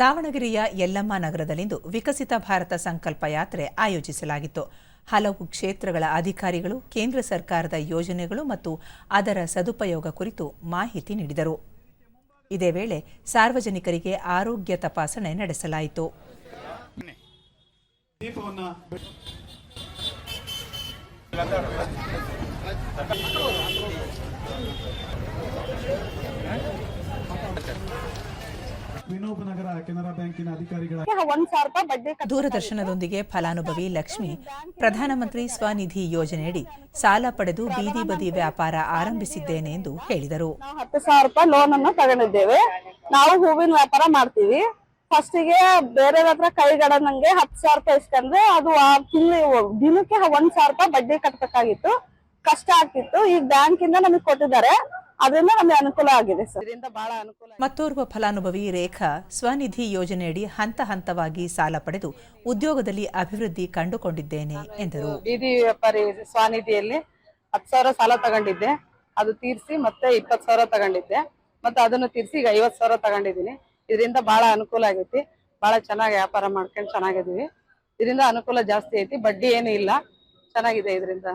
ದಾವಣಗೆರೆಯ ಯಲ್ಲಮ್ಮ ನಗರದಲ್ಲಿಂದು ವಿಕಸಿತ ಭಾರತ ಸಂಕಲ್ಪ ಯಾತ್ರೆ ಆಯೋಜಿಸಲಾಗಿತ್ತು. ಹಲವು ಕ್ಷೇತ್ರಗಳ ಅಧಿಕಾರಿಗಳು, ಕೇಂದ್ರ ಸರ್ಕಾರದ ಯೋಜನೆಗಳು ಮತ್ತು ಅದರ ಸದುಪಯೋಗ ಕುರಿತು ಮಾಹಿತಿ ನೀಡಿದರು. ಇದೇ ವೇಳೆ ಸಾರ್ವಜನಿಕರಿಗೆ ಆರೋಗ್ಯ ತಪಾಸಣೆ ನಡೆಸಲಾಯಿತು. ವಿನೋಬ ನಗರ ಕೆನರಾ ಬ್ಯಾಂಕಿನ ಅಧಿಕಾರಿಗಳ ಒಂದ್ ಸಾವಿರ ರೂಪಾಯಿ ಬಡ್ಡಿ ಕಟ್- ದೂರದರ್ಶನದೊಂದಿಗೆ ಫಲಾನುಭವಿ ಲಕ್ಷ್ಮಿ ಪ್ರಧಾನಮಂತ್ರಿ ಸ್ವನಿಧಿ ಯೋಜನೆಯಡಿ ಸಾಲ ಪಡೆದು ಬೀದಿ ಬದಿ ವ್ಯಾಪಾರ ಆರಂಭಿಸಿದ್ದೇನೆ ಎಂದು ಹೇಳಿದರು. ನಾವು ಹತ್ತು ಸಾವಿರ ರೂಪಾಯಿ ಲೋನ್ ಅನ್ನು ತಗೊಂಡಿದ್ದೇವೆ. ನಾವು ಹೂವಿನ ವ್ಯಾಪಾರ ಮಾಡ್ತೀವಿ. ಫಸ್ಟಿಗೆ ಬೇರೆ ಹತ್ರ ಕೈಗಡನಂಗೆ ಹತ್ತು ಸಾವಿರ ರೂಪಾಯಿ ಇಸ್ಕಂದ್ರೆ ಅದು ಆ ತಿಂಗಳು ದಿನಕ್ಕೆ ಒಂದ್ ಸಾವಿರ ರೂಪಾಯಿ ಬಡ್ಡಿ ಕಟ್ಟಬೇಕಾಗಿತ್ತು ಕಷ್ಟ ಆಗ್ತಿತ್ತು. ಈಗ ಬ್ಯಾಂಕಿಂದ ನಮಗೆ ಕೊಟ್ಟಿದ್ದಾರೆ. ಅದರಿಂದ ನಮಗೆ ಅನುಕೂಲ ಆಗಿದೆ ಸರ್. ಇದರಿಂದ ಬಹಳ ಅನುಕೂಲ ಮತ್ತೋರ್ವ ಫಲಾನುಭವಿ ರೇಖಾ ಸ್ವನಿಧಿ ಯೋಜನೆಯಡಿ ಹಂತ ಹಂತವಾಗಿ ಸಾಲ ಪಡೆದು ಉದ್ಯೋಗದಲ್ಲಿ ಅಭಿವೃದ್ಧಿ ಕಂಡುಕೊಂಡಿದ್ದೇನೆ ಎಂದರು. ಬೀದಿ ವ್ಯಾಪಾರಿ ಸ್ವನಿಧಿಯಲ್ಲಿ ಹತ್ತು ಸಾವಿರ ಸಾಲ ತಗೊಂಡಿದ್ದೆ. ಅದು ತೀರಿಸಿ ಮತ್ತೆ ಇಪ್ಪತ್ತು ಸಾವಿರ ತಗೊಂಡಿದ್ದೆ. ಮತ್ತೆ ಅದನ್ನು ತೀರಿಸಿ ಈಗ ಐವತ್ತು ಸಾವಿರ ತಗೊಂಡಿದ್ದೀನಿ. ಇದರಿಂದ ಬಹಳ ಅನುಕೂಲ ಆಗೈತಿ. ಬಹಳ ಚೆನ್ನಾಗಿ ವ್ಯಾಪಾರ ಮಾಡ್ಕೊಂಡು ಚೆನ್ನಾಗಿದೀವಿ ಇದರಿಂದ ಅನುಕೂಲ ಜಾಸ್ತಿ ಐತಿ. ಬಡ್ಡಿ ಏನು ಇಲ್ಲ. ಚೆನ್ನಾಗಿದೆ ಇದರಿಂದ.